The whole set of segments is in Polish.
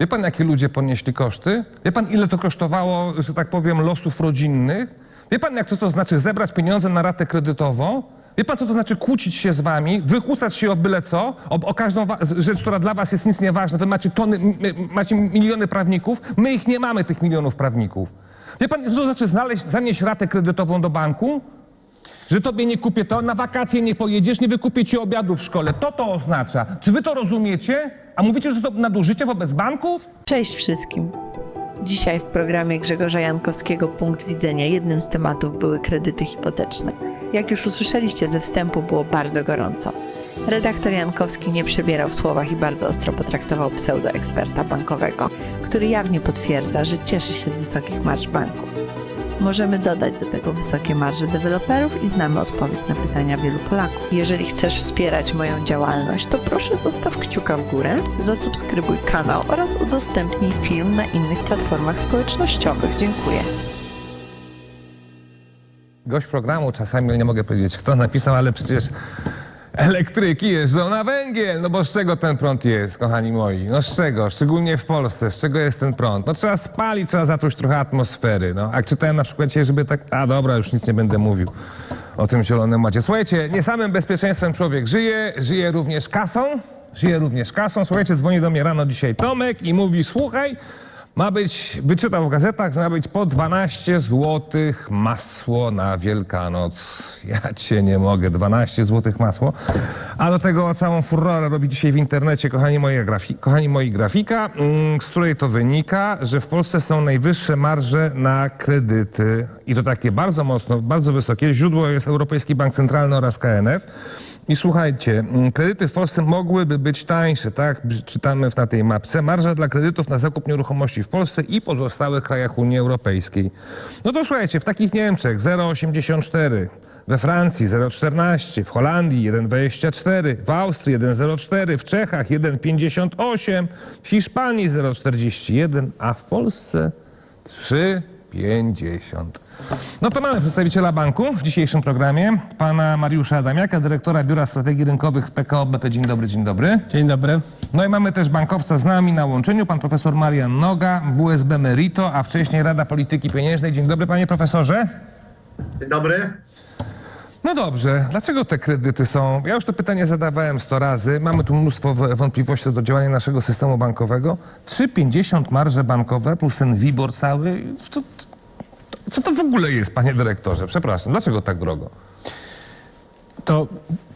Wie pan, jakie ludzie ponieśli koszty? Wie pan, ile to kosztowało, że tak powiem, losów rodzinnych? Wie pan, jak to, to znaczy zebrać pieniądze na ratę kredytową? Wie pan, co to znaczy kłócić się z wami, wykłócać się o byle co, o, o każdą rzecz, która dla was jest nic nieważna. Wy macie tony, macie miliony prawników, my ich nie mamy, tych milionów prawników. Wie pan, co to znaczy znaleźć, zanieść ratę kredytową do banku? Że tobie nie kupię to, na wakacje nie pojedziesz, nie wykupię ci obiadu w szkole. To to oznacza. Czy wy to rozumiecie? A mówicie, że to nadużycie wobec banków? Cześć wszystkim. Dzisiaj w programie Grzegorza Jankowskiego Punkt Widzenia jednym z tematów były kredyty hipoteczne. Jak już usłyszeliście ze wstępu, było bardzo gorąco. Redaktor Jankowski nie przebierał w słowach i bardzo ostro potraktował pseudoeksperta bankowego, który jawnie potwierdza, że cieszy się z wysokich marż banków. Możemy dodać do tego wysokie marże deweloperów i znamy odpowiedź na pytania wielu Polaków. Jeżeli chcesz wspierać moją działalność, to proszę zostaw kciuka w górę, zasubskrybuj kanał oraz udostępnij film na innych platformach społecznościowych. Dziękuję. Gość programu, czasami nie mogę powiedzieć, kto napisał, ale przecież elektryki jeżdżą na węgiel. No bo z czego ten prąd jest, kochani moi? No z czego? Szczególnie w Polsce. Z czego jest ten prąd? No trzeba spalić, trzeba zatruć trochę atmosfery. No, a czytałem na przykład dzisiaj, żeby tak... A dobra, już nic nie będę mówił o tym zielonym macie. Słuchajcie, nie samym bezpieczeństwem człowiek żyje, żyje również kasą. Żyje również kasą. Słuchajcie, dzwoni do mnie rano dzisiaj Tomek i mówi, słuchaj, ma być, wyczytał w gazetach, że ma być po 12 złotych masło na Wielkanoc. Ja cię nie mogę, 12 złotych masło. A do tego całą furorę robi dzisiaj w internecie, kochani, moje grafi- kochani moi, grafika, mm, z której to wynika, że w Polsce są najwyższe marże na kredyty. I to takie bardzo mocno, bardzo wysokie. Źródło jest Europejski Bank Centralny oraz KNF. I słuchajcie, mm, kredyty w Polsce mogłyby być tańsze, tak? Czytamy na tej mapce. Marża dla kredytów na zakup nieruchomości w Polsce i pozostałych krajach Unii Europejskiej. No to słuchajcie, w takich Niemczech 0,84, we Francji 0,14, w Holandii 1,24, w Austrii 1,04, w Czechach 1,58, w Hiszpanii 0,41, a w Polsce 3,50. No to mamy przedstawiciela banku w dzisiejszym programie, pana Mariusza Adamiaka, dyrektora Biura Strategii Rynkowych w PKO BP. Dzień dobry, dzień dobry. Dzień dobry. No i mamy też bankowca z nami na łączeniu, pan profesor Marian Noga, WSB Merito, a wcześniej Rada Polityki Pieniężnej. Dzień dobry, panie profesorze. Dzień dobry. No dobrze, dlaczego te kredyty są? Ja już to pytanie zadawałem 100 razy. Mamy tu mnóstwo wątpliwości do działania naszego systemu bankowego. 3,50 marże bankowe plus ten WIBOR cały. To, co to w ogóle jest, panie dyrektorze? Przepraszam, dlaczego tak drogo? To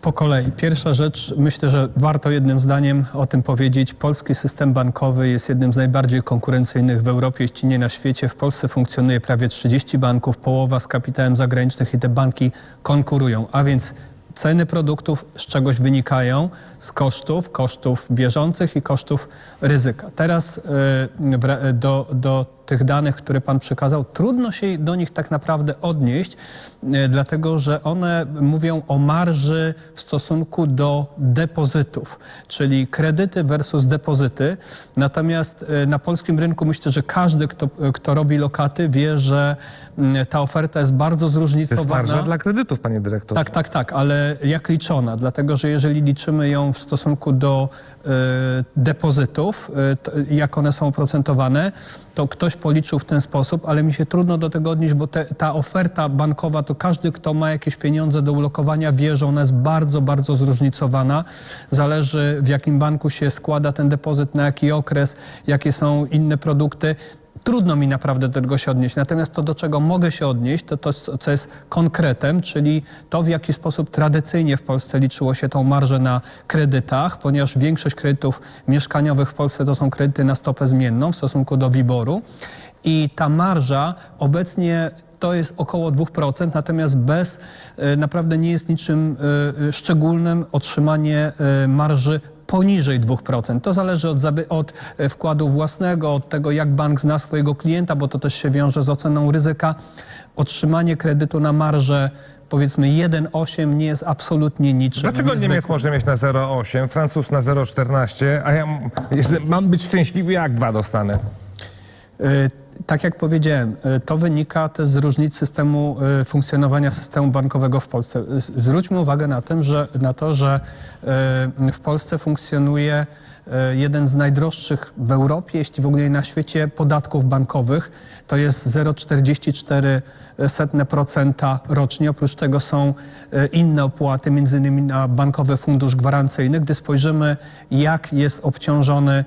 po kolei. Pierwsza rzecz, myślę, że warto jednym zdaniem o tym powiedzieć. Polski system bankowy jest jednym z najbardziej konkurencyjnych w Europie, jeśli nie na świecie. W Polsce funkcjonuje prawie 30 banków, połowa z kapitałem zagranicznym i te banki konkurują. A więc ceny produktów z czegoś wynikają, z kosztów, kosztów bieżących i kosztów ryzyka. Teraz wra- do, do tych danych, które Pan przekazał, trudno się do nich tak naprawdę odnieść, e, dlatego że one mówią o marży w stosunku do depozytów, czyli kredyty versus depozyty. Natomiast e, na polskim rynku myślę, że każdy, kto, kto robi lokaty, wie, że ta oferta jest bardzo To jest zróżnicowana. marża dla kredytów, panie dyrektorze. Tak, tak, tak, ale jak liczona? Dlatego, że jeżeli liczymy ją w stosunku do e, depozytów, e, jak one są oprocentowane, to ktoś policzył w ten sposób, ale mi się trudno do tego odnieść, bo te, ta oferta bankowa, to każdy, kto ma jakieś pieniądze do ulokowania, wie, że ona jest bardzo, bardzo zróżnicowana. Zależy, w jakim banku się składa ten depozyt, na jaki okres, jakie są inne produkty. Trudno mi naprawdę do tego się odnieść. Natomiast to, do czego mogę się odnieść, to to, co jest konkretem, czyli to, w jaki sposób tradycyjnie w Polsce liczyło się tą marżę na kredytach, ponieważ większość kredytów mieszkaniowych w Polsce to są kredyty na stopę zmienną w stosunku do WIBOR-u. I ta marża obecnie to jest około 2%, natomiast bez, e, naprawdę nie jest niczym e, e, szczególnym otrzymanie marży poniżej 2%. To zależy od, od e, wkładu własnego, od tego, jak bank zna swojego klienta, bo to też się wiąże z oceną ryzyka. Otrzymanie kredytu na marżę powiedzmy 1,8 nie jest absolutnie niczym. Dlaczego niezwykłym. Niemiec może mieć na 0,8, Francuz na 0,14, a ja mam być szczęśliwy, jak dwa dostanę? Y, Tak jak powiedziałem, y, to wynika też z różnic systemu y, funkcjonowania systemu bankowego w Polsce. Y, Zwróćmy uwagę na, tym, że, na to, że w Polsce funkcjonuje jeden z najdroższych w Europie, jeśli w ogóle na świecie, podatków bankowych. To jest 0,44% rocznie. Oprócz tego są inne opłaty, między innymi na Bankowy Fundusz Gwarancyjny. Gdy spojrzymy, jak jest obciążony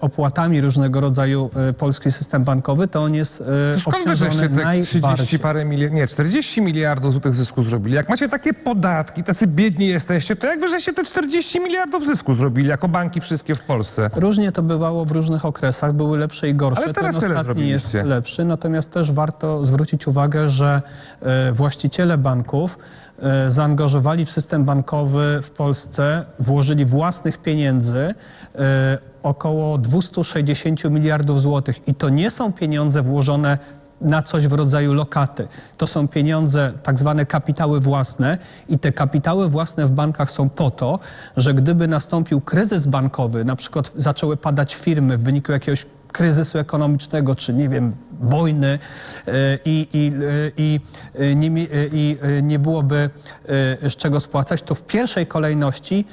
opłatami różnego rodzaju e, polski system bankowy, to on jest e, Skąd żeście obciążony te 30 najbardziej. parę miliardów, nie, 40 miliardów złotych zysku zrobili? Jak macie takie podatki, tacy biedni jesteście, to jak wy żeście te 40 miliardów zysku zrobili, jako banki wszystkie w Polsce? Różnie to bywało w różnych okresach, były lepsze i gorsze. Ale teraz Ten tyle ostatni jest lepszy, natomiast też warto zwrócić uwagę, że e, właściciele banków e, zaangażowali w system bankowy w Polsce, włożyli własnych pieniędzy e, około 260 miliardów złotych i to nie są pieniądze włożone na coś w rodzaju lokaty. To są pieniądze, tak zwane kapitały własne i te kapitały własne w bankach są po to, że gdyby nastąpił kryzys bankowy, na przykład zaczęły padać firmy w wyniku jakiegoś kryzysu ekonomicznego, czy nie wiem, wojny e, i, i, e, i, e, nie, i nie byłoby z czego spłacać, to w pierwszej kolejności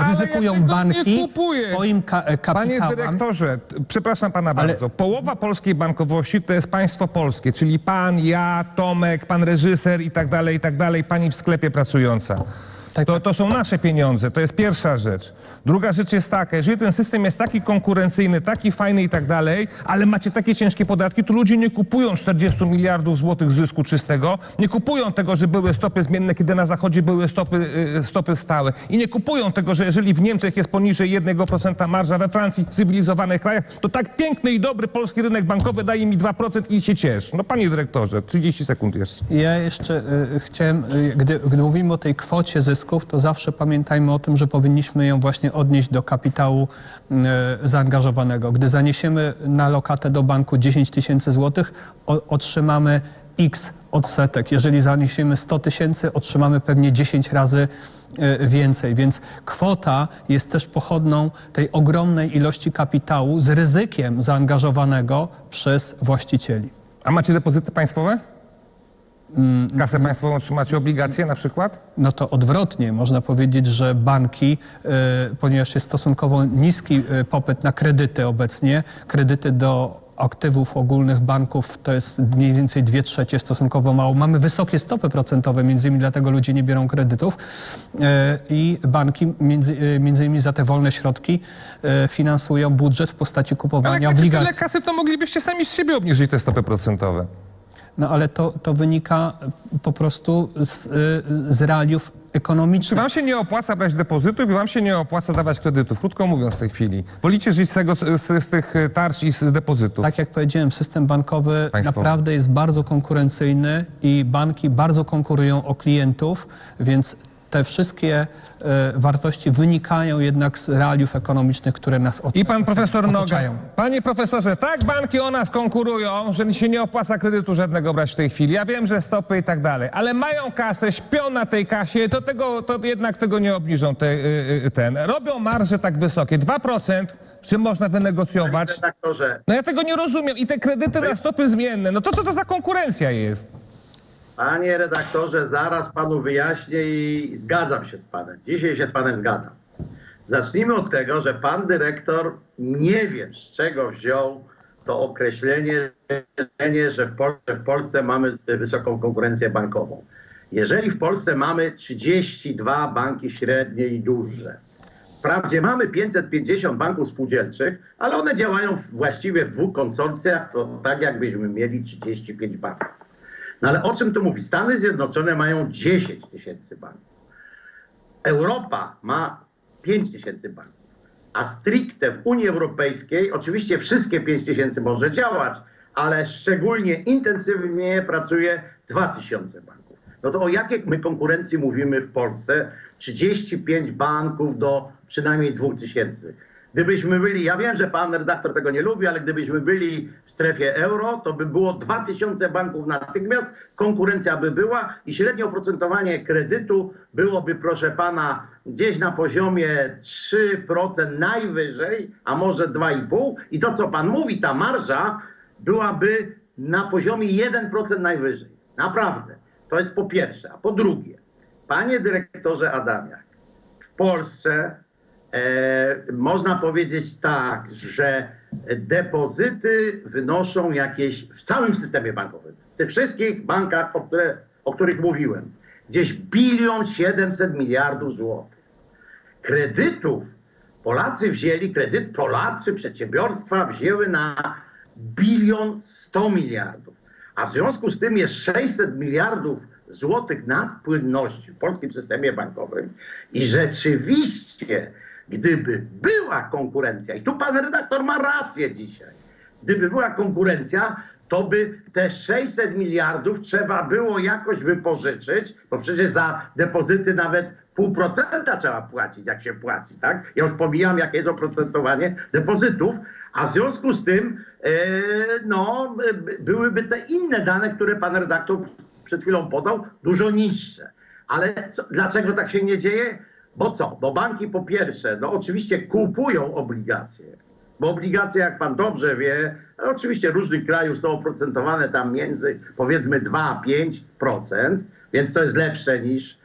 Ale ryzykują ja banki swoim ka- e, Panie kapitałem. dyrektorze, przepraszam pana Ale- bardzo. Połowa polskiej bankowości to jest państwo polskie, czyli pan, ja, Tomek, pan reżyser i tak dalej, i tak dalej, pani w sklepie pracująca. Tak. To, to są nasze pieniądze, to jest pierwsza rzecz. Druga rzecz jest taka, jeżeli ten system jest taki konkurencyjny, taki fajny i tak dalej, ale macie takie ciężkie podatki, to ludzie nie kupują 40 miliardów złotych zysku czystego, nie kupują tego, że były stopy zmienne, kiedy na zachodzie były stopy, y, stopy stałe i nie kupują tego, że jeżeli w Niemczech jest poniżej 1% marża, we Francji, w cywilizowanych krajach, to tak piękny i dobry polski rynek bankowy daje mi 2% i się ciesz. No panie dyrektorze, 30 sekund jeszcze. Ja jeszcze y, chciałem, y, gdy, gdy mówimy o tej kwocie zysków, to zawsze pamiętajmy o tym, że powinniśmy ją właśnie odnieść do kapitału y, zaangażowanego. Gdy zaniesiemy na lokatę do banku 10 tysięcy złotych, otrzymamy x odsetek. Jeżeli zaniesiemy 100 tysięcy, otrzymamy pewnie 10 razy y, więcej. Więc kwota jest też pochodną tej ogromnej ilości kapitału z ryzykiem zaangażowanego przez właścicieli. A macie depozyty państwowe? Kasę państwową trzymacie obligacje na przykład? No to odwrotnie, można powiedzieć, że banki, e, ponieważ jest stosunkowo niski e, popyt na kredyty obecnie, kredyty do aktywów ogólnych banków to jest mniej więcej 2 trzecie, stosunkowo mało. Mamy wysokie stopy procentowe, między innymi dlatego ludzie nie biorą kredytów e, i banki między, między innymi za te wolne środki finansują budżet w postaci Ale jak kupowania macie tyle obligacji. kasy, to moglibyście sami z siebie obniżyć te stopy procentowe. No ale to, to wynika po prostu z, z realiów Czy ekonomicznych. wam się nie opłaca brać depozytów i wam się nie opłaca dawać kredytów? Krótko mówiąc w tej chwili. Wolicie żyć z, tego, z, z tych e, tarcz i z depozytów. Tak jak powiedziałem, system bankowy Państwowy. naprawdę jest bardzo konkurencyjny i banki bardzo konkurują o klientów, więc te wszystkie e, wartości wynikają jednak z realiów ekonomicznych, które nas ot- I pan profesor Noga. otaczają. Panie profesorze, tak banki o nas konkurują, że się nie opłaca kredytu żadnego brać w tej chwili. Ja wiem, że stopy i tak dalej, ale mają kasę, śpią na tej kasie, to, tego, to jednak tego nie obniżą te, y, y, ten. Robią marże tak wysokie. 2%, czy można wynegocjować? No ja tego nie rozumiem. I te kredyty na stopy zmienne, no to co to za konkurencja jest? Panie redaktorze, zaraz panu wyjaśnię i zgadzam się z panem. Dzisiaj się z panem zgadzam. Zacznijmy od tego, że pan dyrektor nie wiem z czego wziął to określenie, że w, Polsce mamy wysoką konkurencję bankową. Jeżeli w Polsce mamy 32 banki średnie i duże, Wprawdzie mamy 550 banków spółdzielczych, ale one działają właściwie w dwóch konsorcjach, to tak jakbyśmy mieli 35 banków. No ale o czym tu mówi? Stany Zjednoczone mają 10 tysięcy banków. Europa ma 5 tysięcy banków. A stricte w Unii Europejskiej, oczywiście wszystkie 5 tysięcy może działać, ale szczególnie intensywnie pracuje 2 tysiące banków. No to o jakiej my konkurencji mówimy w Polsce? 35 banków do przynajmniej 2 tysięcy. Gdybyśmy byli, ja wiem, że pan redaktor tego nie lubi, ale gdybyśmy byli w strefie euro, to by było 2000 banków natychmiast, konkurencja by była i średnie oprocentowanie kredytu byłoby, proszę pana, gdzieś na poziomie 3% najwyżej, a może 2,5%. I to, co pan mówi, ta marża byłaby na poziomie 1% najwyżej. Naprawdę. To jest po pierwsze. A po drugie, panie dyrektorze Adamiak, w Polsce można powiedzieć tak, że depozyty wynoszą jakieś w całym systemie bankowym, w tych wszystkich bankach, o, które, o których mówiłem, gdzieś bilion 700 miliardów złotych. Kredytów Polacy wzięli, kredyt Polacy, przedsiębiorstwa wzięły na bilion 100 miliardów. A w związku z tym jest 600 miliardów złotych nadpłynności w polskim systemie bankowym i rzeczywiście, gdyby była konkurencja, i tu pan redaktor ma rację dzisiaj, gdyby była konkurencja, to by te 600 miliardów trzeba było jakoś wypożyczyć, bo przecież za depozyty nawet pół procenta trzeba płacić, jak się płaci, tak? Ja już pomijam, jakie jest oprocentowanie depozytów, a w związku z tym, e, no, by- byłyby te inne dane, które pan redaktor przed chwilą podał, dużo niższe. Ale co, dlaczego tak się nie dzieje? Bo co? Bo banki po pierwsze, no oczywiście kupują obligacje, bo obligacje, jak pan dobrze wie, no oczywiście różnych krajów są oprocentowane tam między powiedzmy 2 a 5%, więc to jest lepsze niż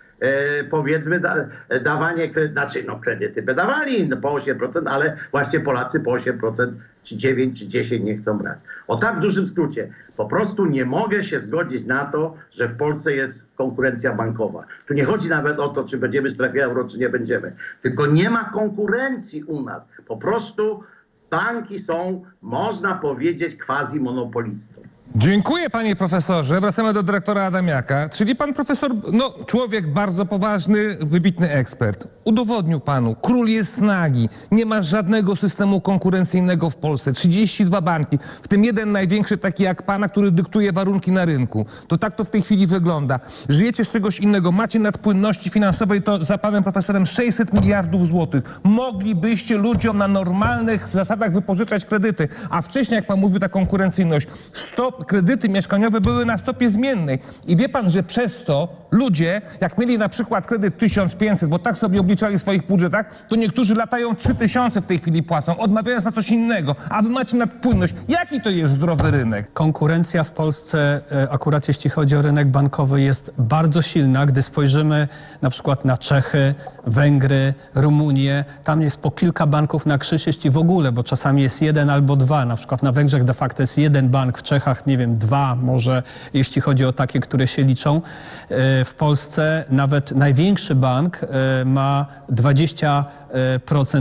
powiedzmy da, dawanie kredytów, znaczy no kredyty by dawali no, po 8%, ale właśnie Polacy po 8% czy 9 czy 10 nie chcą brać. O tak dużym skrócie, po prostu nie mogę się zgodzić na to, że w Polsce jest konkurencja bankowa. Tu nie chodzi nawet o to, czy będziemy strefie euro, czy nie będziemy. Tylko nie ma konkurencji u nas. Po prostu banki są, można powiedzieć, quasi monopolistą. Dziękuję panie profesorze. Wracamy do dyrektora Adamiaka. Czyli pan profesor, no człowiek bardzo poważny, wybitny ekspert. Udowodnił panu, król jest nagi. Nie ma żadnego systemu konkurencyjnego w Polsce. 32 banki, w tym jeden największy taki jak pana, który dyktuje warunki na rynku. To tak to w tej chwili wygląda. Żyjecie z czegoś innego. Macie nadpłynności finansowej to za panem profesorem 600 miliardów złotych. Moglibyście ludziom na normalnych zasadach wypożyczać kredyty. A wcześniej, jak pan mówił, ta konkurencyjność. Stop, kredyty mieszkaniowe były na stopie zmiennej. I wie pan, że przez to ludzie, jak mieli na przykład kredyt 1500, bo tak sobie obliczali w swoich budżetach, to niektórzy latają 3000 w tej chwili płacą, odmawiając na coś innego. A wy macie nadpłynność. Jaki to jest zdrowy rynek? Konkurencja w Polsce, e, akurat jeśli chodzi o rynek bankowy, jest bardzo silna. Gdy spojrzymy na przykład na Czechy, Węgry, Rumunię, tam jest po kilka banków na krzyż, jeśli w ogóle, bo czasami jest jeden albo dwa. Na przykład na Węgrzech de facto jest jeden bank, w Czechach, nie wiem, dwa może, jeśli chodzi o takie, które się liczą. E, W Polsce nawet największy bank e, ma 20%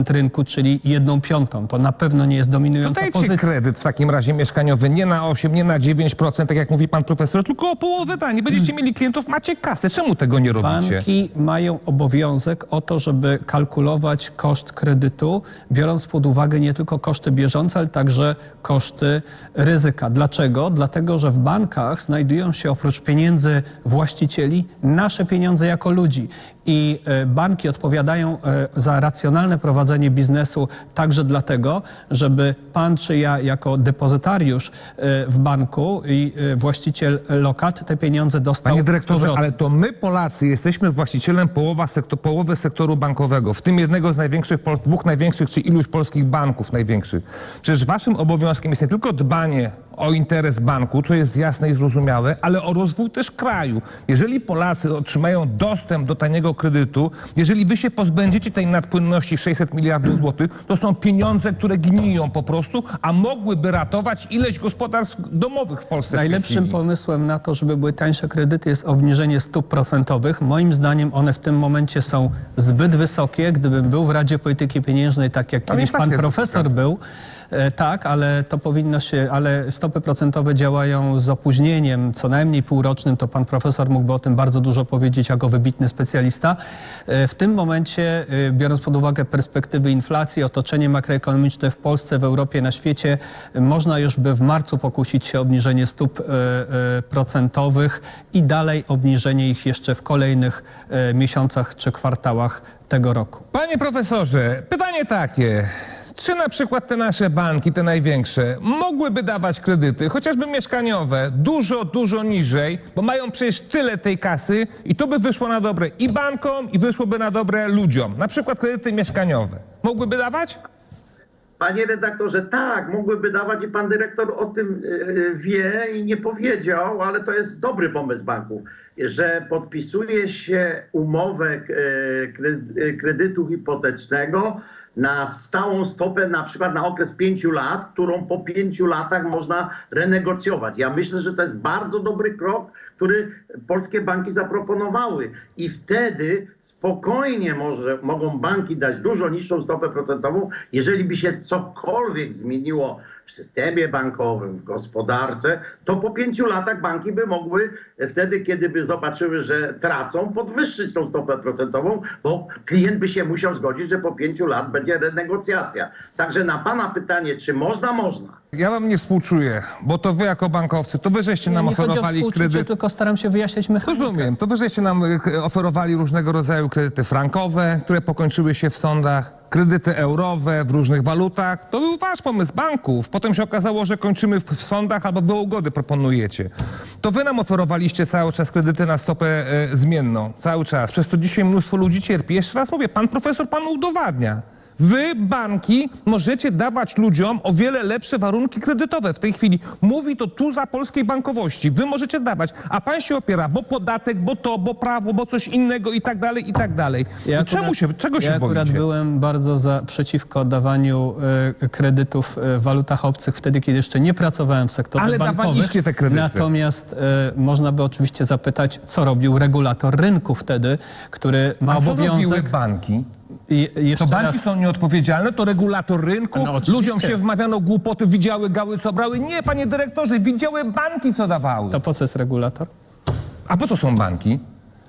rynku, czyli jedną piątą. To na pewno nie jest dominująca dajcie pozycja. kredyt w takim razie mieszkaniowy nie na 8, nie na 9%, tak jak mówi pan profesor, tylko o połowę taniej. Będziecie mieli klientów, macie kasę. Czemu tego nie robicie? Banki mają obowiązek o to, żeby kalkulować koszt kredytu, biorąc pod uwagę nie tylko koszty bieżące, ale także koszty ryzyka. Dlaczego? Dlatego, że w bankach znajdują się oprócz pieniędzy właścicieli nasze pieniądze jako ludzi. I e, banki odpowiadają e, za racjonalne prowadzenie biznesu także dlatego, żeby pan czy ja jako depozytariusz e, w banku i właściciel lokat te pieniądze dostał Panie dyrektorze, ale to my Polacy jesteśmy właścicielem połowa sektor, połowy sektoru bankowego, w tym jednego z największych, dwóch największych, czy iluś polskich banków największych. Przecież waszym obowiązkiem jest nie tylko dbanie o interes banku, co jest jasne i zrozumiałe, ale o rozwój też kraju. Jeżeli Polacy otrzymają dostęp do taniego kredytu, jeżeli wy się pozbędziecie tej nadpłynności 600 miliardów złotych, to są pieniądze, które gniją po prostu, a mogłyby ratować ileś gospodarstw domowych w Polsce. w Najlepszym chwili. pomysłem na to, żeby były tańsze kredyty jest obniżenie stóp procentowych. Moim zdaniem one w tym momencie są zbyt wysokie. Gdybym był w Radzie Polityki Pieniężnej, tak jak kiedyś pan profesor był, tak, ale to powinno się, ale stopy procentowe działają z opóźnieniem, co najmniej półrocznym, to pan profesor mógłby o tym bardzo dużo powiedzieć jako wybitny specjalista. E, W tym momencie, e, biorąc pod uwagę perspektywy inflacji, otoczenie makroekonomiczne w Polsce, w Europie, na świecie, e, można już by w marcu pokusić się o obniżenie stóp e, e, procentowych i dalej obniżenie ich jeszcze w kolejnych e, miesiącach czy kwartałach tego roku. Panie profesorze, pytanie takie. Czy na przykład te nasze banki, te największe, mogłyby dawać kredyty, chociażby mieszkaniowe, dużo, dużo niżej, bo mają przecież tyle tej kasy i to by wyszło na dobre i bankom, i wyszłoby na dobre ludziom. Na przykład kredyty mieszkaniowe. Mogłyby dawać? Panie redaktorze, tak, mógłby dawać i pan dyrektor o tym e, wie i nie powiedział, ale to jest dobry pomysł banków, że podpisuje się umowę e, e, kredytu hipotecznego na stałą stopę, na przykład na okres pięciu lat, którą po pięciu latach można renegocjować. Ja myślę, że to jest bardzo dobry krok, który polskie banki zaproponowały. I wtedy spokojnie może, mogą banki dać dużo niższą stopę procentową, jeżeli by się cokolwiek zmieniło w systemie bankowym, w gospodarce, to po pięciu latach banki by mogły wtedy, kiedy by zobaczyły, że tracą, podwyższyć tą stopę procentową, bo klient by się musiał zgodzić, że po pięciu lat będzie renegocjacja. Także na pana pytanie, czy można? Można. Ja wam nie współczuję, bo to wy jako bankowcy, to wy żeście nam nie chodzi o oferowali współczucie, kredyt. tylko staram się wyjaśnić mechanikę. Rozumiem, to wy żeście nam k- oferowali różnego rodzaju kredyty frankowe, które pokończyły się w sądach, kredyty eurowe w różnych walutach. To był wasz pomysł banków. Potem się okazało, że kończymy w, w sądach albo wy ugody proponujecie. To wy nam oferowaliście cały czas kredyty na stopę e, zmienną. Cały czas. Przez to dzisiaj mnóstwo ludzi cierpi. Jeszcze raz mówię, pan profesor panu udowadnia. Wy, banki, możecie dawać ludziom o wiele lepsze warunki kredytowe w tej chwili. Mówi to tuza polskiej bankowości. Wy możecie dawać, a pan się opiera, bo podatek, bo to, bo prawo, bo coś innego i tak dalej, i tak dalej. Ja No czemu się, czego się ja akurat byłem bardzo za, przeciwko dawaniu e, kredytów e, w walutach obcych wtedy, kiedy jeszcze nie pracowałem w sektorze Ale bankowym. dawaliście te kredyty. Natomiast e, można by oczywiście zapytać, co robił regulator rynku wtedy, który ma A co robiły obowiązek... banki? I, To jeszcze banki raz, są nieodpowiedzialne, to regulator rynku, No, ludziom się wmawiano głupoty, widziały gały, co brały. Nie, panie dyrektorze, widziały banki, co dawały. to po co jest regulator? A po co są banki?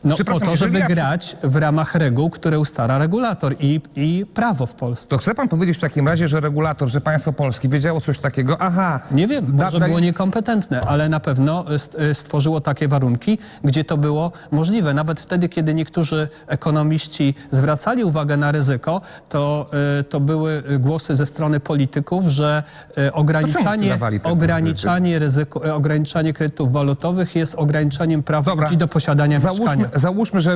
No po to, żeby grać w ramach reguł, które ustala regulator i, i prawo w Polsce. To chce pan powiedzieć w takim razie, że regulator, że państwo polskie wiedziało coś takiego? Aha. Nie wiem, da- może było niekompetentne, ale na pewno st- stworzyło takie warunki, gdzie to było możliwe. Nawet wtedy, kiedy niektórzy ekonomiści zwracali uwagę na ryzyko, to, y, to były głosy ze strony polityków, że y, ograniczanie, dawali te ograniczanie, ryzyko, y, ograniczanie kredytów walutowych jest ograniczeniem praw ludzi do posiadania Załóżmy, mieszkania. Załóżmy że y,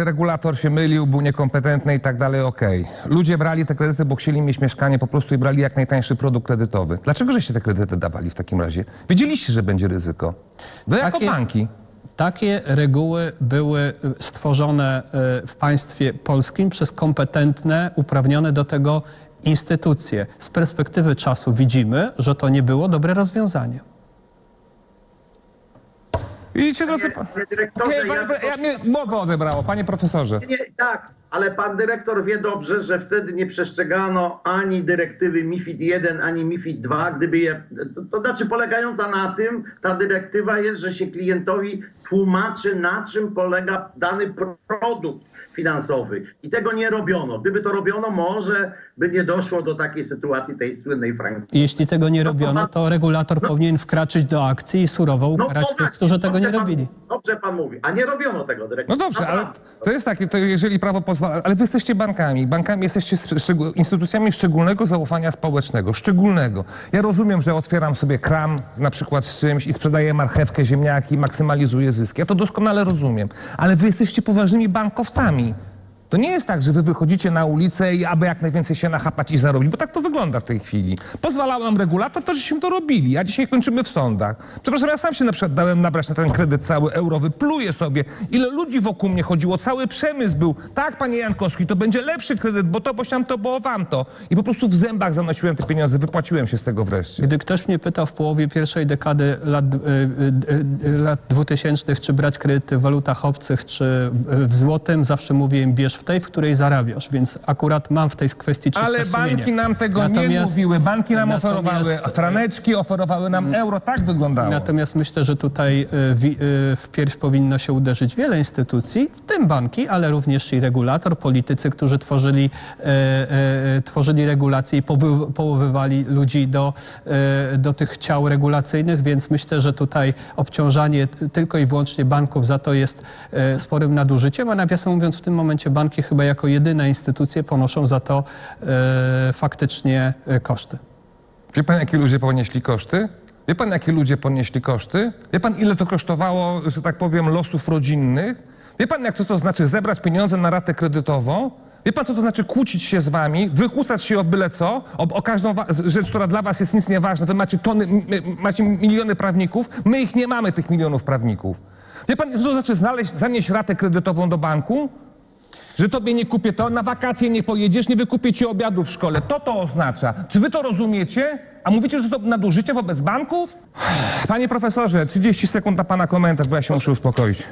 y, regulator się mylił, był niekompetentny i tak dalej, okej. Ludzie brali te kredyty, bo chcieli mieć mieszkanie po prostu i brali jak najtańszy produkt kredytowy. Dlaczego żeście te kredyty dawali w takim razie? Wiedzieliście, że będzie ryzyko. Wy jako Takie- banki. Takie reguły były y, stworzone y, w państwie polskim przez kompetentne, uprawnione do tego instytucje. Z perspektywy czasu widzimy, że to nie było dobre rozwiązanie. Widzicie, drodzy... Panie- pa- panie dyrektorze, Okej, ja- panie, ja mnie mowę odebrało, panie profesorze. Nie, tak, ale pan dyrektor wie dobrze, że wtedy nie przestrzegano ani dyrektywy MIFID 1, ani MIFID 2, gdyby je, to, to znaczy polegająca na tym, ta dyrektywa jest, że się klientowi tłumaczy, na czym polega dany produkt finansowy. I tego nie robiono. Gdyby to robiono, może by nie doszło do takiej sytuacji, tej słynnej Francji. Jeśli tego nie No robiono, to regulator powinien wkraczyć do akcji i surowo ukarać tych, właśnie, którzy tego nie dobrze pan- robili. Dobrze pan mówi, a nie robiono tego dyrektywa. No dobrze, ale to jest takie, to jeżeli prawo pozwala, ale wy jesteście bankami, bankami jesteście szczegół- instytucjami szczególnego zaufania społecznego, szczególnego. Ja rozumiem, że otwieram sobie kram na przykład z czymś i sprzedaję marchewkę, ziemniaki, maksymalizuję zyski. Ja to doskonale rozumiem, ale wy jesteście poważnymi bankowcami. To nie jest tak, że wy wychodzicie na ulicę i aby jak najwięcej się nachapać i zarobić, bo tak to wygląda w tej chwili. Pozwalał nam regulator, to żeśmy to robili, a dzisiaj kończymy w sądach. Przepraszam, ja sam się na przykład dałem nabrać na ten kredyt cały eurowy, pluję sobie. Ile ludzi wokół mnie chodziło, cały przemysł był. Tak, panie Jankowski, to będzie lepszy kredyt, bo to, bo siam to, bo wam to. I po prostu w zębach zanosiłem te pieniądze, wypłaciłem się z tego wreszcie. Gdy ktoś mnie pytał w połowie pierwszej dekady lat, y, y, y, lat 2000, czy brać kredyty w walutach obcych, czy w złotym, zawsze mówiłem, bierz w tej, w której zarabiasz, więc akurat mam w tej kwestii czyste Ale sumienie. banki nam tego nie Natomiast- mówiły. Banki nam natomiast- oferowały franeczki, oferowały nam euro. Tak wyglądało. Natomiast myślę, że tutaj y, wi- y, wpierw powinno się uderzyć wiele instytucji, w tym banki, ale również i regulator, politycy, którzy tworzyli, e, tworzyli regulacje i powy, połowywali ludzi do, do tych ciał regulacyjnych, więc myślę, że tutaj obciążanie t- tylko i wyłącznie banków za to jest e, sporym nadużyciem, a nawiasem mówiąc w tym momencie banki chyba jako jedyne instytucje ponoszą za to e, faktycznie e, koszty. Wie pan, jakie ludzie ponieśli koszty? Wie pan, jakie ludzie ponieśli koszty? Wie pan, ile to kosztowało, że tak powiem, losów rodzinnych? Wie pan, jak to, to znaczy zebrać pieniądze na ratę kredytową? Wie pan, co to znaczy kłócić się z wami, wykłócać się o byle co, o, o każdą rzecz, która dla was jest nic nieważna. Wy macie tony, macie miliony prawników, my ich nie mamy, tych milionów prawników. Wie pan, co to znaczy znaleźć, zanieść ratę kredytową do banku? Że tobie nie kupię to, na wakacje nie pojedziesz, nie wykupię ci obiadu w szkole. To to oznacza. Czy wy to rozumiecie? A mówicie, że to nadużycie wobec banków? Panie profesorze, 30 sekund na pana komentarz, bo ja się muszę uspokoić.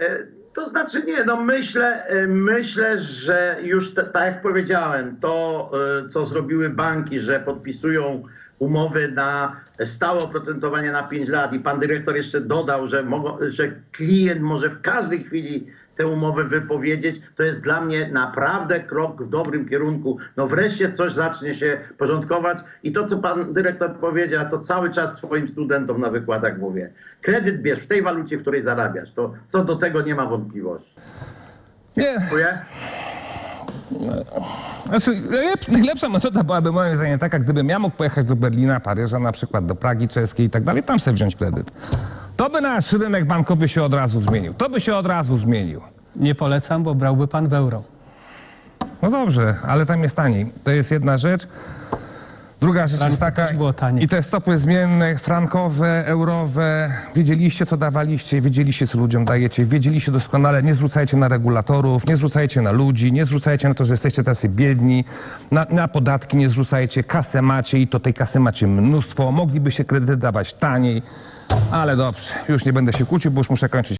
E, To znaczy nie, no myślę, e, myślę, że już te, tak jak powiedziałem, to e, co zrobiły banki, że podpisują umowy na stałe oprocentowanie na 5 lat i pan dyrektor jeszcze dodał, że, że klient może w każdej chwili tę umowę wypowiedzieć, to jest dla mnie naprawdę krok w dobrym kierunku. No wreszcie coś zacznie się porządkować i to, co pan dyrektor powiedział, to cały czas swoim studentom na wykładach mówię. Kredyt bierz w tej walucie, w której zarabiasz. To co do tego nie ma wątpliwości. Nie, Dziękuję. Znaczy, lep, najlepsza metoda byłaby moim zdaniem taka, gdybym ja mógł pojechać do Berlina, Paryża, na przykład do Pragi czeskiej i tak dalej, tam sobie wziąć kredyt. To by nasz rynek bankowy się od razu zmienił. To by się od razu zmienił. Nie polecam, bo brałby pan w euro. No dobrze, ale tam jest taniej. To jest jedna rzecz. Druga rzecz Franku jest taka, też było i te stopy zmienne, frankowe, eurowe, wiedzieliście co dawaliście, wiedzieliście co ludziom dajecie, wiedzieliście doskonale, nie zrzucajcie na regulatorów, nie zrzucajcie na ludzi, nie zrzucajcie na to, że jesteście tacy biedni, na, na podatki nie zrzucajcie, kasę macie i to tej kasy macie mnóstwo, mogliby się kredyty dawać taniej, ale dobrze, już nie będę się kłócił, bo już muszę kończyć.